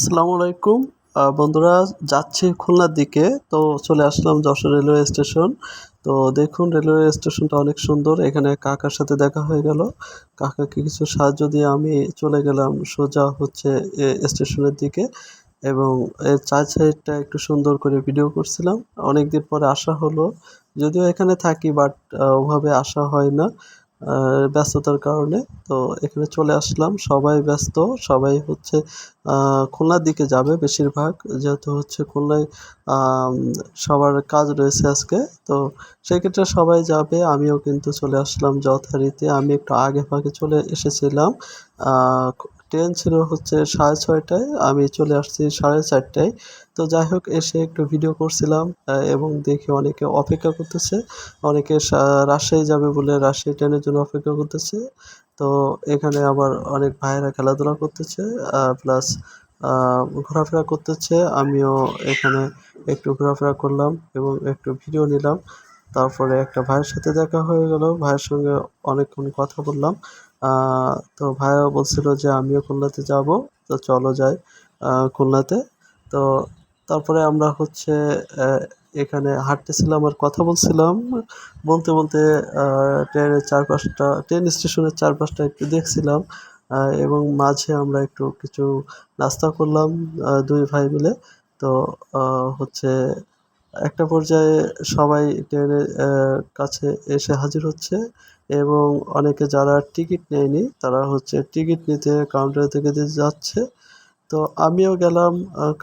আসসালামু আলাইকুম। বন্ধুরা, যাচ্ছি খুলনার দিকে। তো চলে আসলাম যশোর রেলওয়ে স্টেশন। তো দেখুন, রেলওয়ে স্টেশনটা অনেক সুন্দর। এখানে কাকার সাথে দেখা হয়ে গেল। কাকাকে কিছু সাহায্য দিয়ে আমি চলে গেলাম সোজা হচ্ছে স্টেশনের দিকে এবং এর চার সাইডটা একটু সুন্দর করে ভিডিও করছিলাম। অনেকদিন পরে আসা হলো। যদিও এখানে থাকি বাট ওভাবে আসা হয় না। ব্যস্ততার কারণে। তো এখানে চলে আসলাম। সবাই ব্যস্ত। সবাই হচ্ছে খুলনার দিকে যাবে বেশিরভাগ। যেহেতু হচ্ছে খুলনায় সবার কাজ রয়েছে আজকে। তো সেক্ষেত্রে সবাই যাবে। আমিও কিন্তু চলে আসলাম যথারীতি। আমি একটু আগে ফাঁকে চলে এসেছিলাম। ট্রেন ছিল হচ্ছে সাড়ে ছয়টায়, আমি চলে আসছি সাড়ে চারটায়। তো যাই হোক, এসে একটু ভিডিও করছিলাম এবং দেখি অনেকে অপেক্ষা করতেছে। অনেকে রাজশাহী যাবে বলে রাজশাহী ট্রেনের জন্য অপেক্ষা করতেছে। তো এখানে আবার অনেক ভাইয়েরা খেলাধুলা করতেছে প্লাস ঘোরাফেরা করতেছে। আমিও এখানে একটু ঘোরাফেরা করলাম এবং একটু ভিডিও নিলাম। তারপরে একটা ভাইয়ের সাথে দেখা হয়ে গেল। ভাইয়ের সঙ্গে অনেকক্ষণ কথা বললাম। তো ভাইয়া বলছিল যে আমিও খুলনাতে যাব, তো চলো যাই খুলনাতে। তো তারপরে আমরা হচ্ছে এখানে হাঁটতেছিলাম আর কথা বলছিলাম। বলতে বলতে ট্রেনের চারপাশটা, ট্রেন স্টেশনের চারপাশটা একটু দেখছিলাম এবং মাঝে আমরা একটু কিছু নাস্তা করলাম দুই ভাই মিলে। তো হচ্ছে একটা পর্যায়ে সবাই ট্রেনের কাছে এসে হাজির হচ্ছে এবং অনেকে যারা টিকিট নেয়নি তারা হচ্ছে টিকিট নিতে কাউন্টার থেকে যাচ্ছে। তো আমিও গেলাম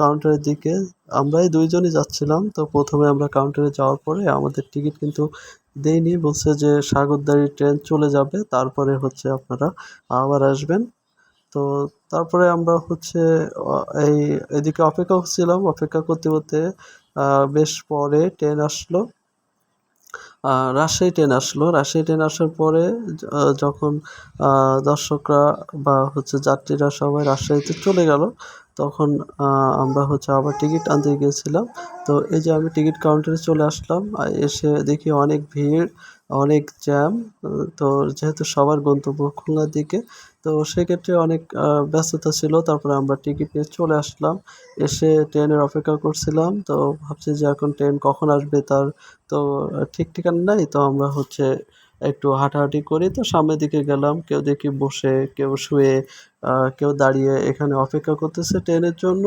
কাউন্টারের দিকে। আমরাই দুইজনই যাচ্ছিলাম। তো প্রথমে আমরা কাউন্টারে যাওয়ার পরে আমাদের টিকিট কিন্তু দেয়নি। বলছে যে সাগরদাড়ি ট্রেন চলে যাবে, তারপরে হচ্ছে আপনারা আবার আসবেন। তো তারপরে আমরা হচ্ছে এই এদিকে অপেক্ষা করছিলাম। অপেক্ষা করতে করতে বেশ পরে ট্রেন আসলো। রাজশাহী ট্রেন আসলো। রাজশাহী ট্রেন আসার পরে যখন দর্শকরা বা হচ্ছে যাত্রীরা সবাই রাজশাহীতে চলে গেল তখন আমরা হচ্ছে আবার টিকিট আনতে গিয়েছিলাম। তো এই যে আমি টিকিট কাউন্টারে চলে আসলাম এসে দেখি অনেক ভিড়, অনেক জ্যাম তো যেহেতু সবার গন্তব্য খুলনার দিকে, তো সেক্ষেত্রে অনেক ব্যস্ততা ছিল। তারপরে আমরা টিকিট নিয়ে চলে আসলাম, এসে ট্রেনের অপেক্ষা করছিলাম। তো ভাবছি যে এখন ট্রেন কখন আসবে তার তো ঠিক ঠিকানা নাই, তো আমরা হচ্ছে একটু হাঁটাহাঁটি করি, তো সামনের দিকে গেলাম। কেউ দেখি বসে, কেউ শুয়ে কেউ দাঁড়িয়ে এখানে অপেক্ষা করতেছে ট্রেনের জন্য।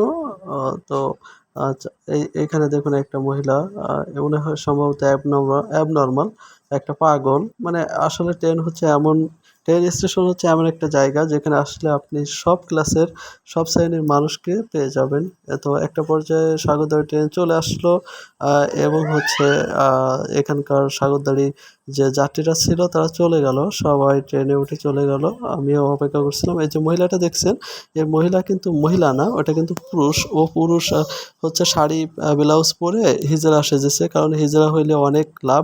তো আচ্ছা এখানে দেখুন একটা মহিলা মনে হয় সম্ভবত অ্যাবনর্মাল একটা পাগল। মানে আসলে ট্রেন হচ্ছে এমন ট্রেন স্টেশন হচ্ছে এমন একটা জায়গা যেখানে আসলে আপনি সব ক্লাসের সব শ্রেণির মানুষকে পেয়ে যাবেন। তো একটা পর্যায়ে সাগরদাড়ি ট্রেন চলে আসলো এবং হচ্ছে এখানকার সাগরদাড়ি যে যাত্রীরা ছিল তারা চলে গেল। সবাই ট্রেনে উঠে চলে গেল। আমিও অপেক্ষা করছিলাম। এই যে মহিলাটা দেখছেন এই মহিলা কিন্তু মহিলা না, ওটা কিন্তু পুরুষ। ও পুরুষ হচ্ছে শাড়ি ব্লাউজ পরে হিজড়া সেজেছে। কারণ হিজড়া হইলে অনেক লাভ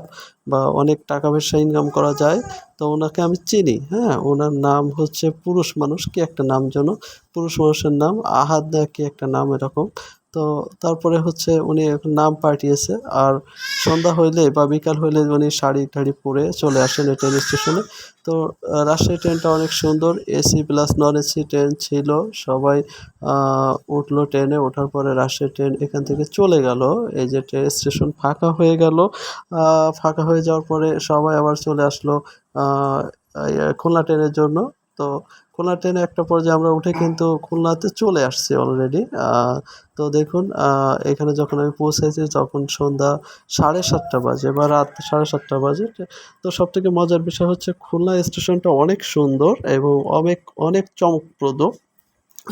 বা অনেক টাকা পয়সা ইনকাম করা যায়। তো ওনাকে আমি চিনি হ্যাঁ? ওনার নাম হচ্ছে পুরুষ মানুষ, কি একটা নাম যেন? পুরুষ মানুষের নাম আহাদ, কি একটা নাম এরকম? তো তারপরে হচ্ছে উনি এখন নাম পাঠিয়েছে। আর সন্ধ্যা হইলে বা বিকাল হইলে উনি শাড়ি টাড়ি পরে চলে আসেন এই ট্রেন স্টেশনে তো রাজশাহী ট্রেনটা অনেক সুন্দর। AC plus non AC train ছিল। সবাই উঠল ট্রেনে ওঠার পরে রাজশাহী ট্রেন এখান থেকে চলে গেল। এই যে ট্রেন স্টেশন ফাঁকা হয়ে গেল। ফাঁকা হয়ে যাওয়ার পরে সবাই আবার চলে আসলো খুলনা ট্রেনের জন্য। তো খুলনা ট্রেনে একটা পর্যায়ে আমরা উঠে কিন্তু খুলনাতে চলে আসছি অলরেডি তো দেখুন এখানে যখন আমি পৌঁছেছি তখন সন্ধ্যা সাড়ে সাতটা বাজে বা রাত সাড়ে সাতটা বাজে। তো সব থেকে মজার বিষয় হচ্ছে খুলনা স্টেশনটা অনেক সুন্দর এবং অনেক অনেক চমকপ্রদ।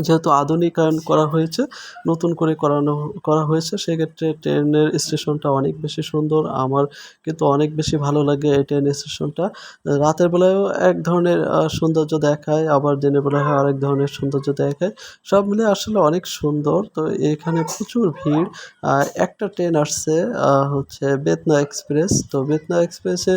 যেহেতু আধুনিকায়ন করা হয়েছে, নতুন করে করানো, করা হয়েছে, সেক্ষেত্রে ট্রেনের স্টেশনটা অনেক বেশি সুন্দর। আমার কিন্তু অনেক বেশি ভালো লাগে এই ট্রেন স্টেশনটা। রাতের বেলায়ও এক ধরনের সৌন্দর্য দেখায়, আবার দিনের বেলায় আরেক ধরনের সৌন্দর্য দেখায়। সব মিলে আসলে অনেক সুন্দর। তো এখানে প্রচুর ভিড়। একটা ট্রেন আসছে হচ্ছে বেতনা এক্সপ্রেস। তো বেতনা এক্সপ্রেসে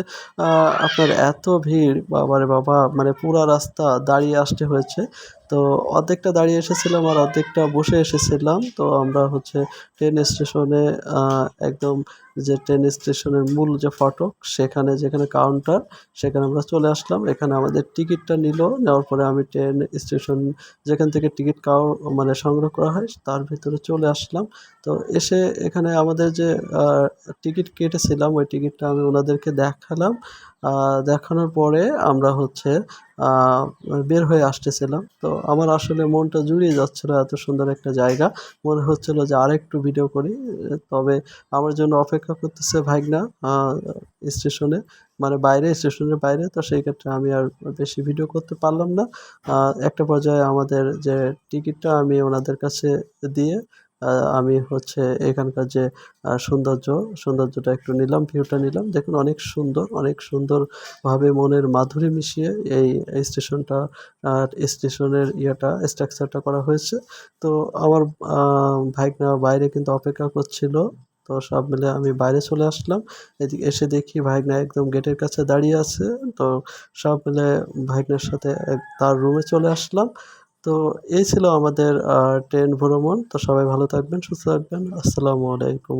আপনার এত ভিড়, বাবারে বাবা মানে পুরা রাস্তা দাঁড়িয়ে আসতে হয়েছে। তো অর্ধেকটা দাঁড়িয়ে এসেছিলাম আর অর্ধেকটা বসে এসেছিলাম। তো আমরা হচ্ছে ট্রেন স্টেশনে একদম যে ট্রেন স্টেশনের মূল যে ফটক, সেখানে যেখানে কাউন্টার সেখানে আমরা চলে আসলাম। এখানে আমাদের টিকিটটা নিল, নেওয়ার পরে আমি ট্রেন স্টেশন যেখান থেকে টিকিট কাউ মানে সংগ্রহ করা হয়, তার ভিতরে চলে আসলাম। তো এসে এখানে আমাদের যে টিকিট কেটেছিলাম, ওই টিকিটটা আমি ওনাদেরকে দেখালাম। দেখানোর পরে আমরা হচ্ছে বের হয়ে আসতেছিলাম। তো আমার আসলে মনটা জুড়িয়ে যাচ্ছিল এত সুন্দর একটা জায়গা। মনে হচ্ছিল যে আরেকটু ভিডিও করি। তবে আমার জন্য অপেক্ষা করতেছে ভাইগনা স্টেশনে মানে বাইরে, স্টেশনের বাইরে, তো সেই ক্ষেত্রে আমি আর বেশি ভিডিও করতে পারলাম না। একটা পর্যায়ে আমাদের যে টিকিটটা আমি ওনাদের কাছে দিয়ে আমি হচ্ছে এখানকার যে সৌন্দর্য, সৌন্দর্যটা একটু নিলাম ভিউটা নিলাম। দেখুন, অনেক সুন্দর, অনেক সুন্দরভাবে মনের মাধুরী মিশিয়ে এই স্টেশনটা স্টেশনের ইয়েটা স্ট্রাকচারটা করা হয়েছে। তো আমার ভাইগনা বাইরে কিন্তু অপেক্ষা করছিল। তো সব মিলে আমি বাইরে চলে আসলাম। এদিকে এসে দেখি ভাইগনা একদম গেটের কাছে দাঁড়িয়ে আছে। তো সব মিলে ভাইগনার সাথে তার রুমে চলে আসলাম। তো এই ছিল আমাদের ট্রেন ভ্রমণ। তো সবাই ভালো থাকবেন, সুস্থ থাকবেন। আসসালামু আলাইকুম